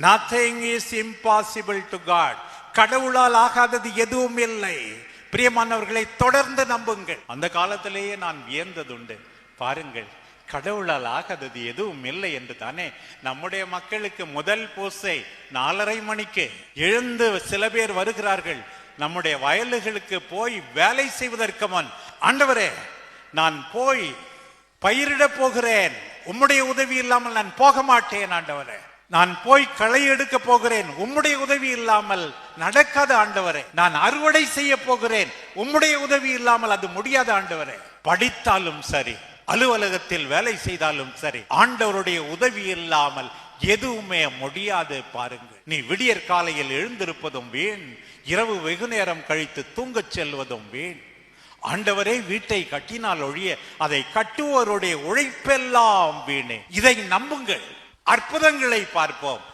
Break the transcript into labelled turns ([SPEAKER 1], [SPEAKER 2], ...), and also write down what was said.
[SPEAKER 1] Nothing is impossible to God கடவுளால் ஆகாதது எதுவும் இல்லை. பிரியமானவர்களை தொடர்ந்து நம்புங்கள். அந்த காலத்திலேயே நான் வியந்ததுண்டு. பாருங்கள் கடவுளால் ஆகாதது எதுவும் இல்லை என்று தானே. நம்முடைய மக்களுக்கு முதல் பூசை நாலரை மணிக்கு. எழுந்து சில பேர் வருகிறார்கள். நம்முடைய வயல்களுக்கு போய் வேலை செய்வதற்கு முன். ஆண்டவரே நான் போய் பயிரிடப் போகிறேன். உம்முடைய உதவி இல்லாமல் நான் போக மாட்டேன் ஆண்டவரே. நான் போய் களை எடுக்க போகிறேன். உம்முடைய உதவி இல்லாமல் நடக்காத ஆண்டவரே நான் அறுவடை செய்ய போகிறேன். உம்முடைய உதவி இல்லாமல் அது முடியாத ஆண்டவரே. படித்தாலும் சரி அலுவலகத்தில் வேலை செய்தாலும் சரி ஆண்டவருடைய உதவி இல்லாமல் எதுவுமே முடியாது பாருங்க. நீ விடியற் காலையில் எழுந்திருப்பதும் வீண் இரவு வெகு நேரம் கழித்து தூங்கச் செல்வதும் வீண். ஆண்டவரே வீட்டை கட்டினால் ஒழிய அதை கட்டுவோருடைய உழைப்பெல்லாம் வீணே. இதை நம்புங்கள். அற்புதங்களை பார்ப்போம்.